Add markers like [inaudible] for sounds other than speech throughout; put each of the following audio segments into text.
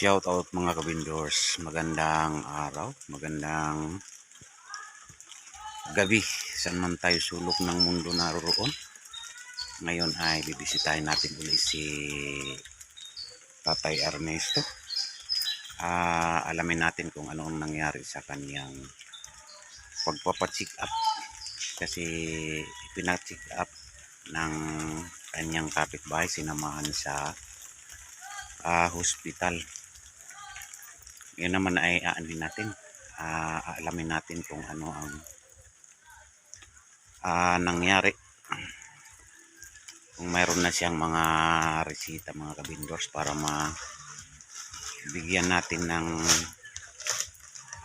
Shout out mga kabindors. Magandang araw, magandang gabi. Saan man tayo sulok ng mundo naroon. Ngayon ay bibisitahin natin ulit si Tatay Ernesto. Ah, alamin natin kung ano ang nangyari sa kaniyang pagpapacheck up. Kasi pinacheck up ng kanyang kapitbahay sinamahan sa ah, hospital. Yan naman ay aanin natin. Ah, aalamin natin kung ano ang ah, nangyari. Kung mayroon na siyang mga resita, mga kabindors para ma bigyan natin ng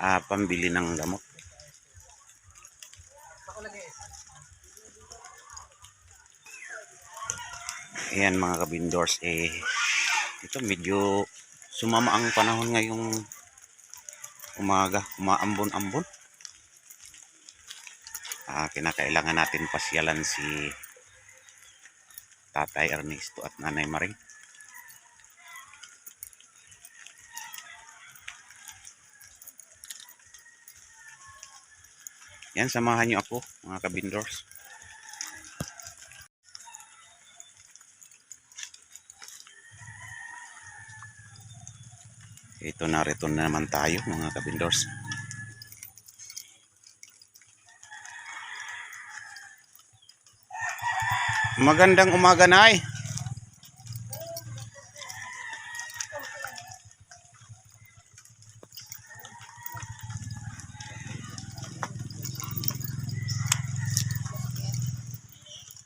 ah, pambili ng gamot. Ayan mga kabindors, eh, ito medyo sumama ang panahon ngayong umaga, umaambon-ambon. Ah, kinakailangan natin pasyalan si Tatay Ernesto at Nanay Maring. Yan, samahan niyo ako mga kabindors. Ito narito na naman tayo mga kabindors. Magandang umaga na ay.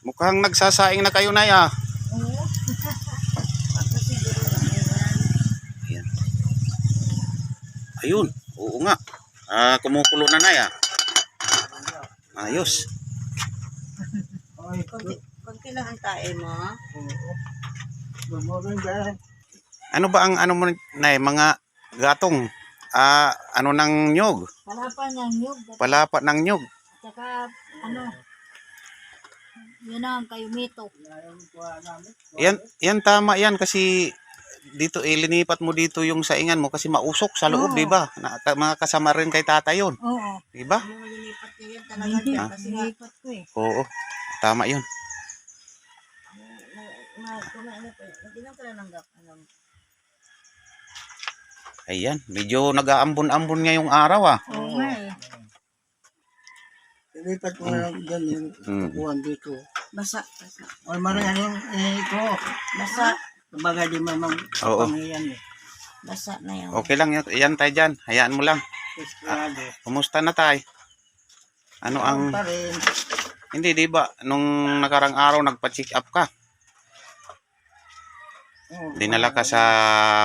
Mukhang nagsasaing na kayo na ya. Ayun, oo nga. Ah, kumukulo na na ya. Ayos. Konti, konti lang ang tae mo. Ano ba ang ano mo na mga gatong? Ah, ano ng nyog? Palapa ng nyug. Palapa ng nyog. Tsaka, ano, yun ang kayumito. Yan, yan tama yan kasi dito ilinipat mo dito yung saingan mo kasi mausok sa loob, Oo. di ba? Na, ka- mga kasama rin kay tata yun, Oo. di ba? Yung lilipat niya yan talaga dyan. Ah. Kasi nilipat ko eh. Oo, tama yun. Na, na ka na ng gap. Ano, Ayan, medyo nag-aambon-ambon ngayong araw ah. Oo nga eh. Ilipat ko na lang dyan yung kukuhan dito. Basa. Basa. O maraming yung eh, ito. Basa. Kumbaga di mo mang Oo. pangiyan eh. Basa na yan. Okay lang yan, yan tayo dyan. Hayaan mo lang. Esplado. Kumusta na tayo? Ano ang... Pa rin. Hindi, di ba? Nung nakarang araw nagpa-check up ka. Oo. Dinala ka sa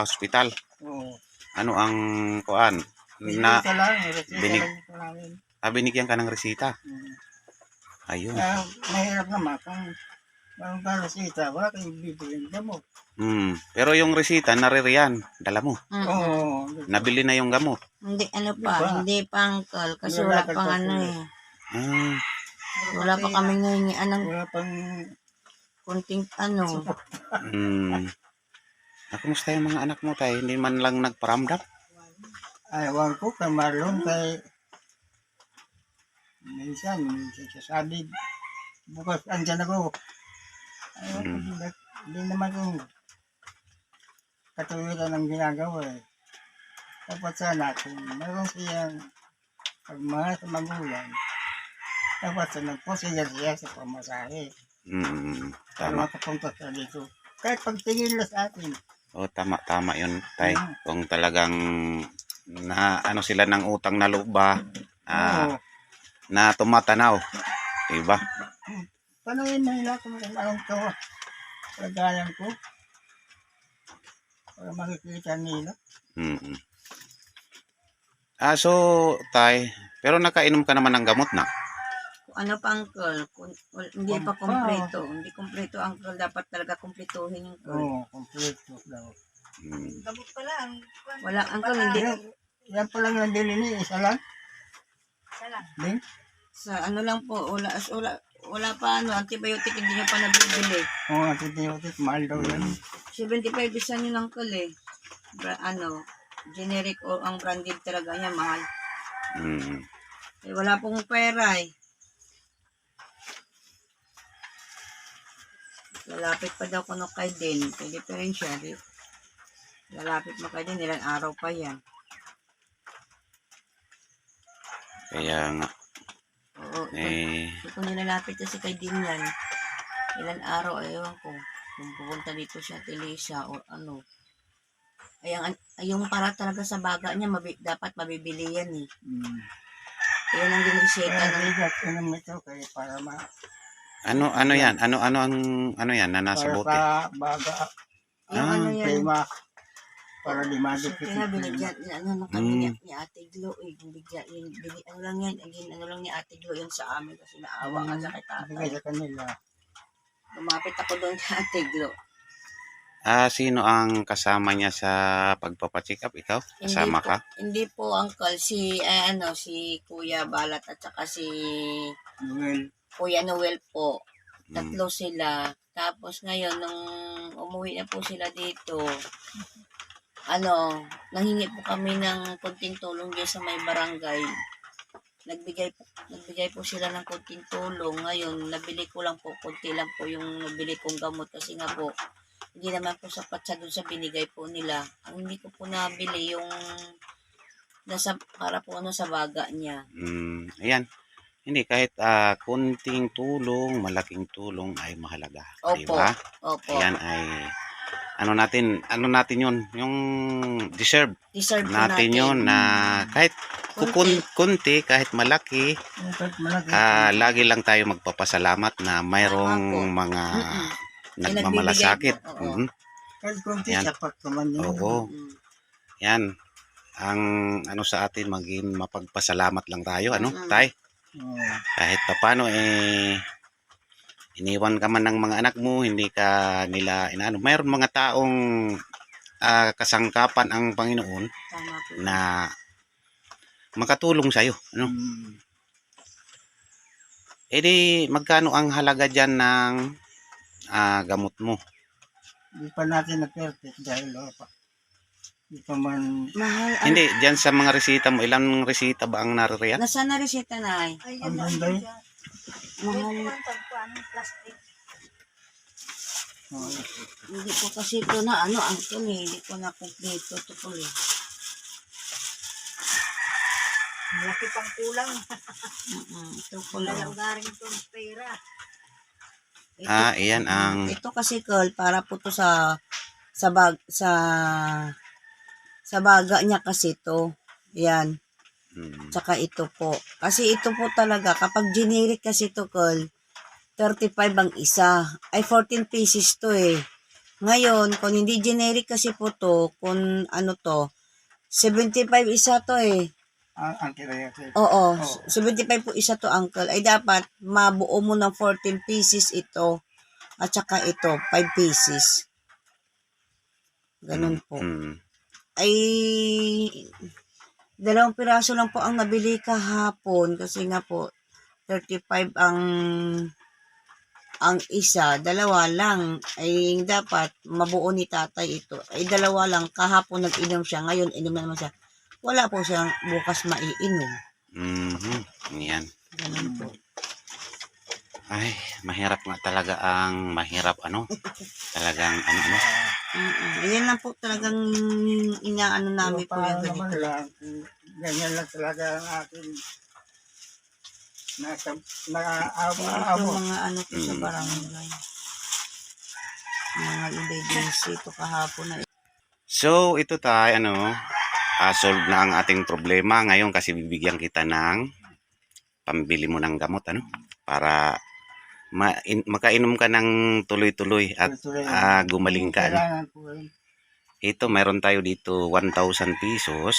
hospital. Oo. Ano ang kuan? Na Resita lang. Resita binig- lang ito namin. ah, binigyan ka ng resita. Hmm. Ayun. Ah, mahirap naman kung Parang ka resita, wala kayong bibili ng gamot. Hmm. Pero yung resita, naririyan. Dala mo. Mm. Oo. Nabili na yung gamot. Hindi, ano pa, Diba? hindi pa uncle. Kasi Wala wala ka pang pa ano eh. Ah, Wala pa kami ngayon anong Wala pang kunting ano. hmm. Ah, kumusta yung mga anak mo tayo? Hindi man lang nagparamdam? ayawan ko kay Marlon kay minsan sasabi bukas andyan ako ko Mm. hindi, hindi naman kung katuwiran ng ginagawa eh dapat sana kung meron siyang pagmahal sa magulang dapat sana po siya siya sa pamasahe Hmm. para Tama. makapunta sa dito kahit pagtingin na sa atin Oh, tama, tama yun, tay. Mm. Kung talagang na ano sila ng utang na loob ba, ah, Oo. na tumatanaw. Diba? Panawin na nila kung anong to. Kagayan ko. Para makikita nila. Mm. Ah, so, tay, pero nakainom ka naman ng gamot na. Ano pa uncle? Kung, wal- hindi pa kompleto. Hindi kompleto uncle. Dapat talaga kompletuhin yung Oo, call. oh, complete daw. Mm. Gamot pa lang. Wala uncle. Hindi. Yan, yan pa lang nabili ni isa lang. Din? Sa ano lang po. Wala, wala, wala pa ano. Antibiotic hindi niya pa nabibili. Oo, antibiotic, mahal daw yan. 75 isa niyo uncle eh. bra- ano, generic o ang branded talaga niya, mahal. Mm. Eh, wala pong pera eh. Lalapit pa daw kuno kay din. Kay differential. eh. Lalapit mo kay din. Ilang araw pa yan. Kaya nga, Oo. ito- eh, Hindi ko nilalapit kasi kay din yan. Ilan araw, ewan ko. Kung pupunta dito siya, Tilisa, o ano. Ay, ang, ay, yung para talaga sa baga niya, mabi, dapat mabibili yan eh. Mm. Yan ang ginireseta Kaya ng bigat inom ito kaya para ma ano, ano yan? Ano, ano ang, ano yan na nasa para bote? sa baga yung Ah, ano yan. prima para di madikit Kaya binigyan, prima. ano na kami Mm. ni, Ate Glo, eh, binigyan, yun, bini, ano lang yan, again, ano lang ni Ate Glo yun sa amin kasi naawa nga sa kay Bigay tatay. sa kanila. Lumapit ako doon kay Ate Glo. Ah, sino ang kasama niya sa pagpapacheck up? Ikaw? Kasama Hindi po, ka? Hindi po, uncle, si, eh, ano, si Kuya Balat at saka si Noel. Kuya Noel po. Mm. Tatlo sila. Tapos ngayon, nung umuwi na po sila dito, ano, nanghingi po kami ng konting tulong dyan sa may barangay. Nagbigay po, nagbigay po sila ng konting tulong. Ngayon, nabili ko lang po, konti lang po yung nabili kong gamot kasi nga po, hindi naman po sapat sa dun sa binigay po nila. Ang hindi ko po nabili yung nasa, para po ano sa baga niya. Mm, ayan. Hindi, kahit ah, kunting tulong, malaking tulong ay mahalaga. Opo. ba? Opo. Ayan ay, ano natin, ano natin yun, yung deserve Deserve po natin yun na kahit kukun, kunti, kahit malaki, kahit malaki. ah, lagi lang tayo magpapasalamat na mayroong po. mga Mm-mm. nagmamalasakit. Mhm. Konti, Yan. Oo. Mm. Yan. Ang ano sa atin maging mapagpasalamat lang tayo, ano, Mm-mm. tay? Kahit papaano eh iniwan ka man ng mga anak mo, hindi ka nila inaano. Mayroon mga taong ah, kasangkapan ang Panginoon na makatulong sa iyo, ano? Mm. Eh di magkano ang halaga diyan ng ah, gamot mo? Hindi pa natin na perfect dahil wala pa. Hindi pa man Mahal. Ang, Hindi, diyan sa mga resita mo, ilang resita ba ang naririyan? Nasaan na reseta na ay? ang Mahal. Oo. Hindi ko kasi ito na ano, ang ito eh. Hindi ko na kompleto ito po eh. Malaki pang kulang. [laughs] Mm-mm, Ito po lang. Garing itong pera. Ito, Ah, iyan ang ito kasi girl, para po to sa sa bag sa sa baga niya kasi to. Yan. Mm, Tsaka ito po. Kasi ito po talaga, kapag generic kasi ito, Col, 35 ang isa. Ay, 14 pieces to eh. Ngayon, kung hindi generic kasi po to, kung ano to, 75 isa to eh. Kiraya ko. Oo, Oo. 75 po isa to, uncle. Ay, dapat mabuo mo ng 14 pieces ito. At saka ito, 5 pieces. Ganun po mm, ay dalawang piraso lang po ang nabili kahapon kasi nga po 35 ang ang isa, dalawa lang ay dapat mabuo ni tatay ito. Ay dalawa lang kahapon nag-inom siya, ngayon inom na naman siya. Wala po siyang bukas maiinom. mhm, Yan. Ganun po. Ay, mahirap nga talaga ang mahirap ano. [laughs] Talagang ano ano. Mm-mm. Ayan lang po talagang inaano namin po yung naman ganito. lang, ganyan lang talaga ang ating nasa Ito naawa-awa. mga ano po sa Mm. barangay. Mga emergency ito kahapon na So, ito tayo ano, ah, solve na ang ating problema ngayon kasi bibigyan kita ng pambili mo ng gamot ano para ma in- makainom ka ng tuloy-tuloy at ah, gumaling ka. Ano? Kailangan ko eh. Ito, meron tayo dito 1,000 pesos.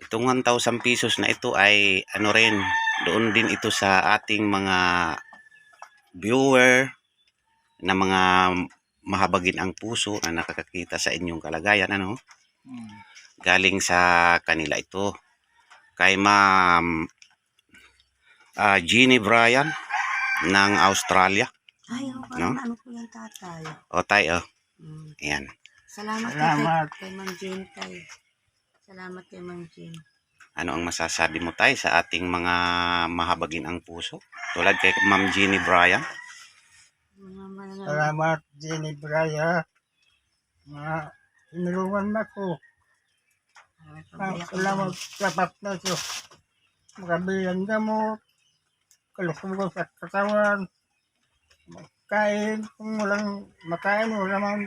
Itong 1,000 pesos na ito ay ano rin, doon din ito sa ating mga viewer na mga mahabagin ang puso na nakakakita sa inyong kalagayan. Ano? Mm. Galing sa kanila ito. Kay Ma'am ah, Jeannie Bryan ng Australia. Ay, oh, No? ano po yung tatay. O tayo, Mm. ayan. Salamat, Salamat. Kay, kay Ma'am Jean kay. Salamat kay Ma'am Jean. Ano ang masasabi mo tayo sa ating mga mahabagin ang puso? Tulad kay Ma'am Jeannie Bryan. Salamat, Jenny Braya. Mga tinulungan na ko. Ay, Ah, pabiyak Salamat ako. sapat na ito. Makabilang gamot. Kalusugan sa katawan. Kain. Kung walang makain, wala mang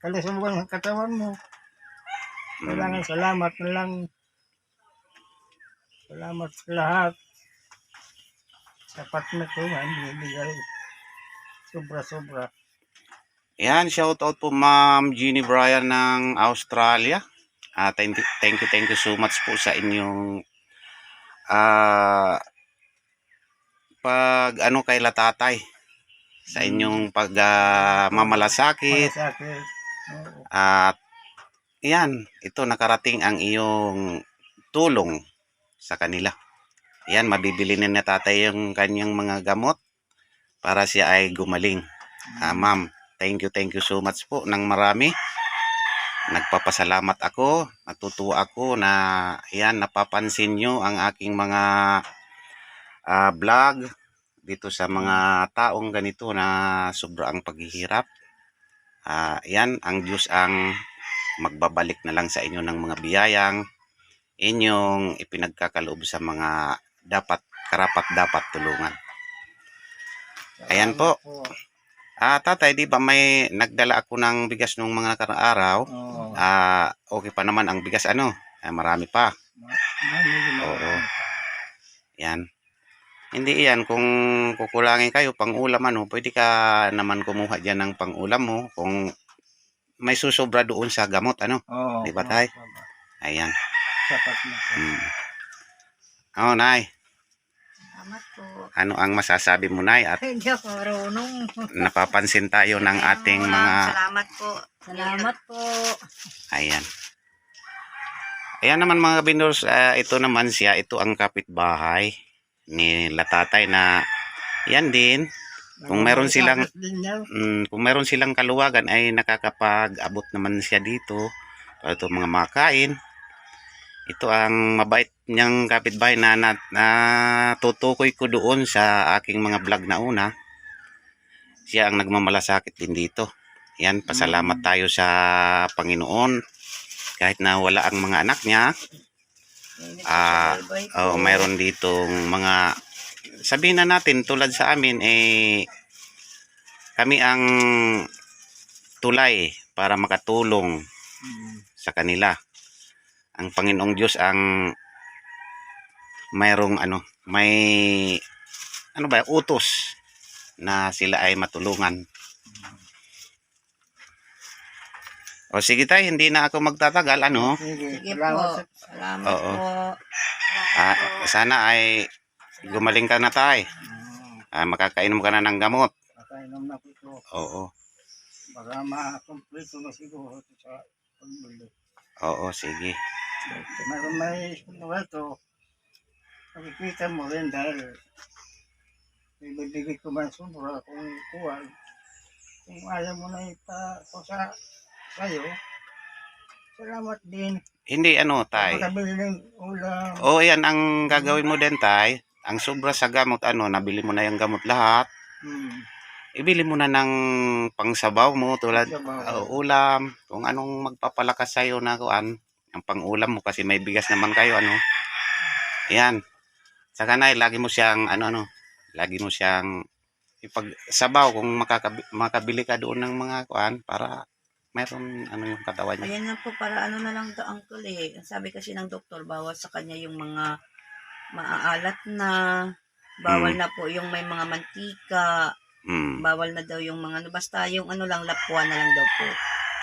kalusugan sa katawan mo. Kailangan salamat na lang. Salamat sa lahat. Sapat na ito ang binibigay. Sobra-sobra. Yan, shout out po Ma'am Jeannie Bryan ng Australia. Ah, thank, you, thank you, thank you so much po sa inyong ah pag ano kay Latatay? Sa inyong pag ah, mamalasakit. At yan, ito nakarating ang iyong tulong sa kanila. Yan, mabibili na tatay yung kanyang mga gamot para siya ay gumaling. Ah, ma'am, thank you, thank you so much po. Ng marami. Nagpapasalamat ako, natutuwa ako na yan, napapansin nyo ang aking mga ah, vlog dito sa mga taong ganito na sobrang paghihirap. Ah, yan, ang Diyos ang magbabalik na lang sa inyo ng mga biyayang inyong ipinagkakaloob sa mga dapat karapat dapat tulungan. Ayan po. Ah, tatay, di ba may nagdala ako ng bigas nung mga nakaraang araw? Oo. Ah, okay pa naman ang bigas ano? Ah, marami pa. Oo. Yan. Hindi yan kung kukulangin kayo pang ulam ano, pwede ka naman kumuha diyan ng pang ulam mo kung may susobra doon sa gamot ano. Oo. Di ba, tay? Ayan. Sapat na po. Mm. Oh, Nay. Salamat po. Ano ang masasabi mo, Nay? At Hindi ako marunong. napapansin tayo ng ating mga... Salamat po. Salamat po. Ayan. Ayan naman mga binors, ah, ito naman siya, ito ang kapitbahay ni Latatay na yan din. Kung meron silang-. Mm, kung meron silang kaluwagan ay nakakapag-abot naman siya dito. Para ito mga makain. Ito ang mabait niyang kapitbahay na, na, na ko doon sa aking mga vlog na una. Siya ang nagmamalasakit din dito. Yan, pasalamat tayo sa Panginoon. Kahit na wala ang mga anak niya, Ah, oh, mayroon ditong mga sabihin na natin tulad sa amin eh kami ang tulay para makatulong Mm. sa kanila. Ang Panginoong Diyos ang mayroong ano, may ano ba, utos na sila ay matulungan. O sige tayo, hindi na ako magtatagal ano. Sige, Sige po. sa- Salamat Oo. po. Ah, sana ay gumaling ka na tayo. Oo. Ah, makakainom ka na ng gamot. Nakainom na po ito. Oo. Baka ma-complete na siguro ito sa pagbili. Oo, sige. Meron may ito. Nakikita mo rin dahil ibibigay ko man sobra kung kuwan. Kung ayaw mo na ipa ko sa sa'yo, salamat din. Hindi ano, tay. Makabili ng ulam. Oo, yan ang gagawin mo din, tay. Ang sobra sa gamot, ano, nabili mo na yung gamot lahat. Hmm. Ibili mo na ng pangsabaw mo tulad Sabaw. uh, ulam, kung anong magpapalakas sa'yo na kuan, ang pangulam mo kasi may bigas naman kayo, ano. Yan. Saka na, lagi mo siyang, ano, ano, lagi mo siyang ipagsabaw kung makakabi, makabili ka doon ng mga kuan para meron ano yung katawan niya. Ayan lang po, para ano na lang daw, eh. Ang Sabi kasi ng doktor, bawal sa kanya yung mga maaalat na, bawal Mm. na po yung may mga mantika, Mm. bawal na daw yung mga ano, basta yung ano lang, lapwa na lang daw po.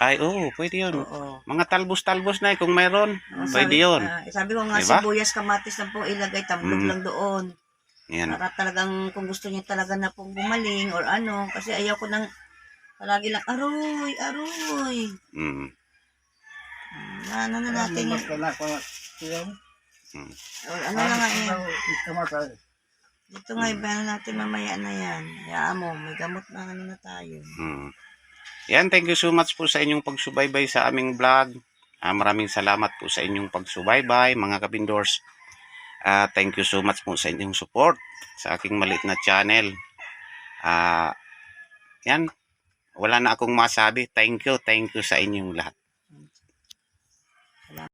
Ay, oo, pwede yun. Oo. Mga talbos-talbos na eh, kung meron. Ang Pwede sabi- yun. ah, sabi ko nga, Diba? sibuyas, kamatis lang po ilagay, tamlog Mm. lang doon. Yan. Para talagang kung gusto niya talaga na pong gumaling or ano, kasi ayaw ko nang Palagi lang, aroy, aroy. Mm. Na, ano na natin yung... Mm. Oh, ano na nga yun? Dito nga, iba na natin mamaya na yan. Hayaan mo, may gamot na ano na tayo. Mm. Yan, thank you so much po sa inyong pagsubaybay sa aming vlog. Uh, maraming salamat po sa inyong pagsubaybay, mga kabindors. Uh, thank you so much po sa inyong support sa aking maliit na channel. Uh, yan, wala na akong masabi. Thank you, thank you sa inyong lahat.